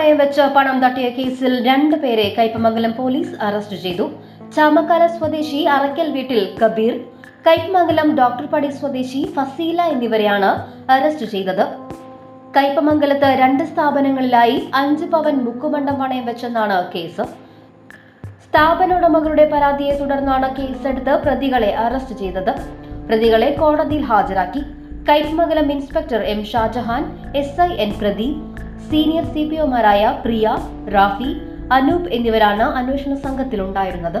പണയം വെച്ച് പണം തട്ടിയ കേസിൽ രണ്ട് പേരെ കയ്പമംഗലം പോലീസ് അറസ്റ്റ് ചെയ്തു. ചാമക്കാല സ്വദേശി അറക്കൽ വീട്ടിൽ കബീർ കൈപ്പമംഗലം ഡോക്ടർ പടി സ്വദേശി ഫസീല എന്നിവരെയാണ് അറസ്റ്റ് ചെയ്തത്. കയ്പമംഗലത്ത് രണ്ട് സ്ഥാപനങ്ങളിലായി അഞ്ച് പവൻ മുക്കുമണ്ടം പണയം വെച്ചെന്നാണ് കേസ്. സ്ഥാപന ഉടമകളുടെ പരാതിയെ തുടർന്നാണ് കേസെടുത്ത് പ്രതികളെ അറസ്റ്റ് ചെയ്തത്. പ്രതികളെ കോടതിയിൽ ഹാജരാക്കി. Kaipamangalam inspector M Shajahan S I N Pradeep senior C P ഒമാരായ Priya Rafi Anoop എന്നിവരാണ് അന്വേഷണ സംഘത്തിലുണ്ടായിരുന്നത്.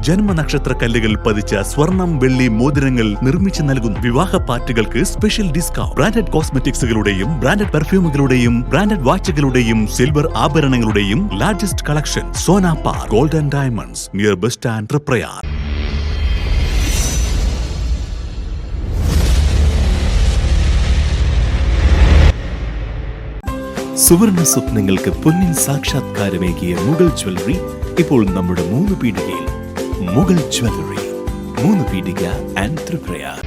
ജന്മനക്ഷത്ര കല്ലുകൾ പതിച്ച സ്വർണം വെള്ളി മോതിരങ്ങൾ നിർമ്മിച്ചു നൽകുന്നു വിവാഹ പാർട്ടികൾക്ക് സ്പെഷ്യൽ ഡിസ്കൗണ്ട് ബ്രാൻഡഡ് കോസ്മെറ്റിക്സുകളുടെയും ബ്രാൻഡഡ് പെർഫ്യൂമുകളുടെയും ബ്രാൻഡഡ് വാച്ചുകളുടെയും silver ആഭരണങ്ങളുടെയും largest collection Sona golden gold diamonds near bus stand Prayar സുവർണ സ്വപ്നങ്ങൾക്ക് പൊന്നിൻ സാക്ഷാത്കാരമേകിയ മുഗൾ ജ്വല്ലറി ഇപ്പോൾ നമ്മുടെ മൂന്ന് പീടികയിൽ. മുഗൾ ജ്വല്ലറി മൂന്ന് പീടിക ആൻഡ് ത്രിപ്രയാർ